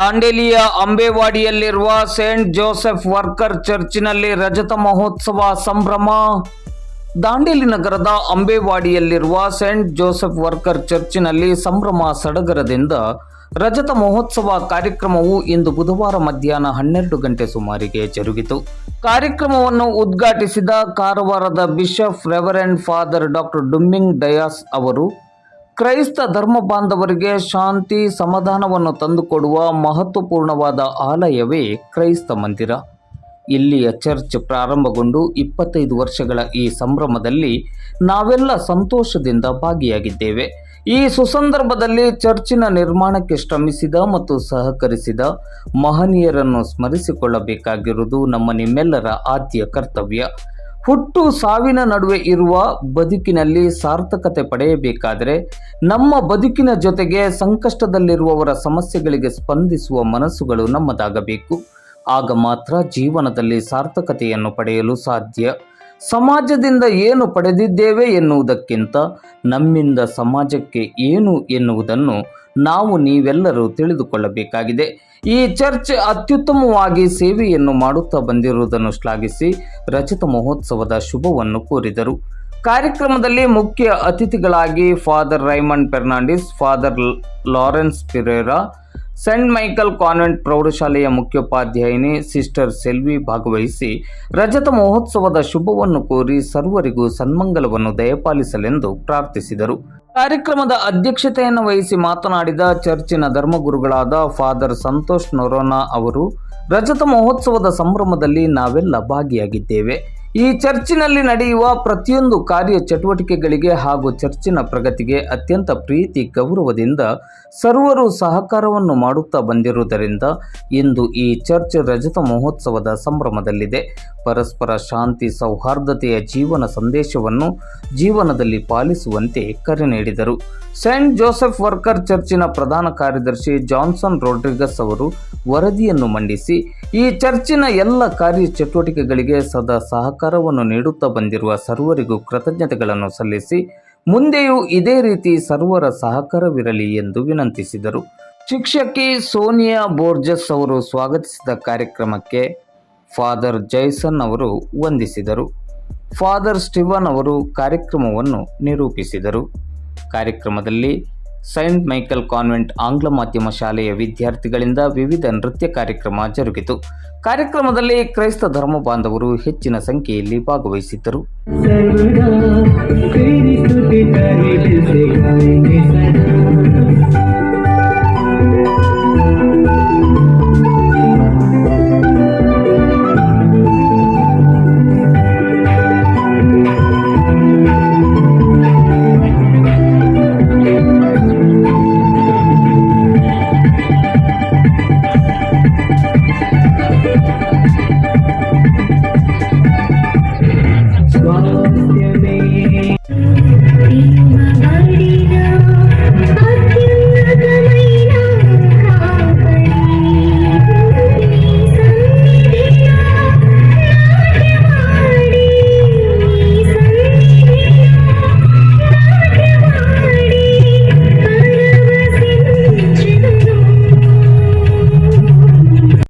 ದಾಂಡೇಲಿಯ ಅಂಬೇವಾಡಿಯಲ್ಲಿರುವ saint Joseph worker ಚರ್ಚಿನಲ್ಲಿ ರಜತ ಮಹೋತ್ಸವ ಸಂಭ್ರಮ. ದಾಂಡೇಲಿ ನಗರದ ಅಂಬೇವಾಡಿಯಲ್ಲಿರುವ ಸೇಂಟ್ ಜೋಸೆಫ್ ವರ್ಕರ್ ಚರ್ಚಿನಲ್ಲಿ ಸಂಭ್ರಮ ಸಡಗರದಿಂದ ರಜತ ಮಹೋತ್ಸವ ಕಾರ್ಯಕ್ರಮವು ಇಂದು ಬುಧವಾರ ಮಧ್ಯಾಹ್ನ ಹನ್ನೆರಡು ಗಂಟೆ ಸುಮಾರಿಗೆ ಜರುಗಿತು. ಕಾರ್ಯಕ್ರಮವನ್ನು ಉದ್ಘಾಟಿಸಿದ ಕಾರವಾರದ bishop reverend father doctor Dominic Dias ಅವರು ಕ್ರೈಸ್ತ ಧರ್ಮ ಬಾಂಧವರಿಗೆ ಶಾಂತಿ ಸಮಾಧಾನವನ್ನು ತಂದುಕೊಡುವ ಮಹತ್ವಪೂರ್ಣವಾದ ಆಲಯವೇ ಕ್ರೈಸ್ತ ಮಂದಿರ. ಇಲ್ಲಿಯ ಚರ್ಚ್ ಪ್ರಾರಂಭಗೊಂಡು ಇಪ್ಪತ್ತೈದು ವರ್ಷಗಳ ಈ ಸಂಭ್ರಮದಲ್ಲಿ ನಾವೆಲ್ಲ ಸಂತೋಷದಿಂದ ಭಾಗಿಯಾಗಿದ್ದೇವೆ. ಈ ಸುಸಂದರ್ಭದಲ್ಲಿ ಚರ್ಚಿನ ನಿರ್ಮಾಣಕ್ಕೆ ಶ್ರಮಿಸಿದ ಮತ್ತು ಸಹಕರಿಸಿದ ಮಹನೀಯರನ್ನು ಸ್ಮರಿಸಿಕೊಳ್ಳಬೇಕಾಗಿರುವುದು ನಮ್ಮ ನಿಮ್ಮೆಲ್ಲರ ಆದ್ಯ ಕರ್ತವ್ಯ. ಹುಟ್ಟು ಸಾವಿನ ನಡುವೆ ಇರುವ ಬದುಕಿನಲ್ಲಿ ಸಾರ್ಥಕತೆ ಪಡೆಯಬೇಕಾದರೆ ನಮ್ಮ ಬದುಕಿನ ಜೊತೆಗೆ ಸಂಕಷ್ಟದಲ್ಲಿರುವವರ ಸಮಸ್ಯೆಗಳಿಗೆ ಸ್ಪಂದಿಸುವ ಮನಸ್ಸುಗಳು ನಮ್ಮದಾಗಬೇಕು. ಆಗ ಮಾತ್ರ ಜೀವನದಲ್ಲಿ ಸಾರ್ಥಕತೆಯನ್ನು ಪಡೆಯಲು ಸಾಧ್ಯ. ಸಮಾಜದಿಂದ ಏನು ಪಡೆದಿದ್ದೇವೆ ಎನ್ನುವುದಕ್ಕಿಂತ ನಮ್ಮಿಂದ ಸಮಾಜಕ್ಕೆ ಏನು ಎನ್ನುವುದನ್ನು ನಾವು ನೀವೆಲ್ಲರೂ ತಿಳಿದುಕೊಳ್ಳಬೇಕಾಗಿದೆ. ಈ ಚರ್ಚ್ ಅತ್ಯುತ್ತಮವಾಗಿ ಸೇವೆಯನ್ನು ಮಾಡುತ್ತಾ ಬಂದಿರುವುದನ್ನು ಶ್ಲಾಘಿಸಿ ರಚಿತ ಮಹೋತ್ಸವದ ಶುಭವನ್ನು ಕೋರಿದರು. ಕಾರ್ಯಕ್ರಮದಲ್ಲಿ ಮುಖ್ಯ ಅತಿಥಿಗಳಾಗಿ father Raymond Fernandes, father Lawrence Pereira Saint Michael convent ಪ್ರೌಢಶಾಲೆಯ ಮುಖ್ಯೋಪಾಧ್ಯಾಯಿನಿ ಸಿಸ್ಟರ್ ಸೆಲ್ವಿ ಭಾಗವಹಿಸಿ ರಜತ ಮಹೋತ್ಸವದ ಶುಭವನ್ನು ಕೋರಿ ಸರ್ವರಿಗೂ ಸನ್ಮಂಗಲವನ್ನು ದಯಪಾಲಿಸಲೆಂದು ಪ್ರಾರ್ಥಿಸಿದರು ಕಾರ್ಯಕ್ರಮದ ಅಧ್ಯಕ್ಷತೆಯನ್ನು ವಹಿಸಿ ಮಾತನಾಡಿದ ಚರ್ಚಿನ ಧರ್ಮಗುರುಗಳಾದ ಫಾದರ್ ಸಂತೋಷ್ ನೊರೋನಾ ಅವರು ರಜತ ಮಹೋತ್ಸವದ ಸಂಭ್ರಮದಲ್ಲಿ ನಾವೆಲ್ಲ ಭಾಗಿಯಾಗಿದ್ದೇವೆ ಈ ಚರ್ಚಿನಲ್ಲಿ ನಡೆಯುವ ಪ್ರತಿಯೊಂದು ಕಾರ್ಯ ಚಟುವಟಿಕೆಗಳಿಗೆ ಹಾಗೂ ಚರ್ಚಿನ ಪ್ರಗತಿಗೆ ಅತ್ಯಂತ ಪ್ರೀತಿ, ಗೌರವದಿಂದ ಸರ್ವರು ಸಹಕಾರವನ್ನು ಮಾಡುತ್ತಾ ಬಂದಿರುವುದರಿಂದ ಇಂದು ಈ ಚರ್ಚ್ ರಜತ ಮಹೋತ್ಸವದ ಸಂಭ್ರಮದಲ್ಲಿದೆ. ಪರಸ್ಪರ ಶಾಂತಿ, ಸೌಹಾರ್ದತೆಯ ಜೀವನ ಸಂದೇಶವನ್ನು ಜೀವನದಲ್ಲಿ ಪಾಲಿಸುವಂತೆ ಕರೆ ನೀಡಿದರು. ಸೇಂಟ್ ಜೋಸೆಫ್ ವರ್ಕರ್ ಚರ್ಚಿನ ಪ್ರಧಾನ ಕಾರ್ಯದರ್ಶಿ ಜಾನ್ಸನ್ ರೋಡ್ರಿಗಸ್ ಅವರು ವರದಿಯನ್ನು ಮಂಡಿಸಿ, ಈ ಚರ್ಚಿನ ಎಲ್ಲ ಕಾರ್ಯ ಚಟುವಟಿಕೆಗಳಿಗೆ ಸದಾ ಸಹಕಾರವನ್ನು ನೀಡುತ್ತಾ ಬಂದಿರುವ ಸರ್ವರಿಗೂ ಕೃತಜ್ಞತೆಗಳನ್ನು ಸಲ್ಲಿಸಿ, ಮುಂದೆಯೂ ಇದೇ ರೀತಿ ಸರ್ವರ ಸಹಕಾರವಿರಲಿ ಎಂದು ವಿನಂತಿಸಿದರು. ಶಿಕ್ಷಕಿ ಸೋನಿಯಾ ಬೋರ್ಜಸ್ ಅವರು ಸ್ವಾಗತಿಸಿದ ಕಾರ್ಯಕ್ರಮಕ್ಕೆ ಫಾದರ್ ಜೈಸನ್ ಅವರು ವಂದಿಸಿದರು. ಫಾದರ್ ಸ್ಟಿವನ್ ಅವರು ಕಾರ್ಯಕ್ರಮವನ್ನು ನಿರೂಪಿಸಿದರು. ಕಾರ್ಯಕ್ರಮದಲ್ಲಿ ಸೈಂಟ್ ಮೈಕಲ್ ಕಾನ್ವೆಂಟ್ ಆಂಗ್ಲ ಮಾಧ್ಯಮ ಶಾಲೆಯ ವಿದ್ಯಾರ್ಥಿಗಳಿಂದ ವಿವಿಧ ನೃತ್ಯ ಕಾರ್ಯಕ್ರಮ ಜರುಗಿತು. ಕಾರ್ಯಕ್ರಮದಲ್ಲಿ ಕ್ರೈಸ್ತ ಧರ್ಮ ಬಾಂಧವರು ಹೆಚ್ಚಿನ ಸಂಖ್ಯೆಯಲ್ಲಿ ಭಾಗವಹಿಸಿದ್ದರು.